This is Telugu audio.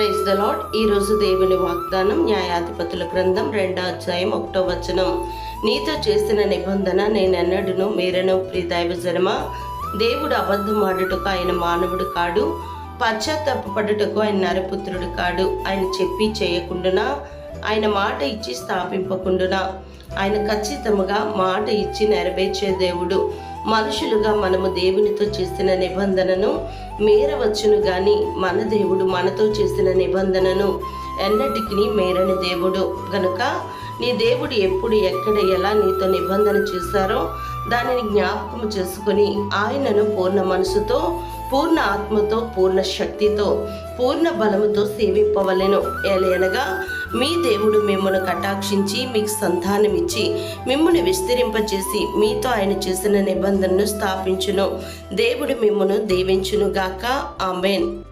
ప్రైజ్ ద లాడ్ ఈరోజు దేవుని వాగ్దానం న్యాయాధిపతుల గ్రంథం రెండో అధ్యాయం ఒకటో వచనం. నీతో చేసిన నిబంధన నేనెన్నడును? మీరను ప్రియదైవ జనమ దేవుడు అబద్ధమాడుటకు ఆయన మానవుడు కాడు. పశ్చాత్తాపడుటకు ఆయన నరపుత్రుడు కాడు. ఆయన చెప్పి చేయకుండునా? ఆయన మాట ఇచ్చి స్థాపింపకుండునా? ఆయన ఖచ్చితముగా మాట ఇచ్చి నెరవేర్చే దేవుడు. మనుషులుగా మనము దేవునితో చేసిన నిబంధనను మేరవచ్చును గాని మన దేవుడు మనతో చేసిన నిబంధనను ఎన్నటికి మేరని దేవుడు. కనుక నీ దేవుడు ఎప్పుడు ఎక్కడ ఎలా నీతో నిబంధన చేశారో దానిని జ్ఞాపకం చేసుకొని ఆయనను పూర్ణ మనసుతో పూర్ణ ఆత్మతో పూర్ణ శక్తితో పూర్ణ బలముతో సేవింపవలెను. ఏలయనగా మీ దేవుడు మిమ్మల్ని కటాక్షించి మీకు సంతానమిచ్చి మిమ్మల్ని విస్తరింపచేసి మీతో ఆయన చేసిన నిబంధనను స్థాపించును. దేవుడు మిమ్మను దీవించునుగాక. ఆమెన్.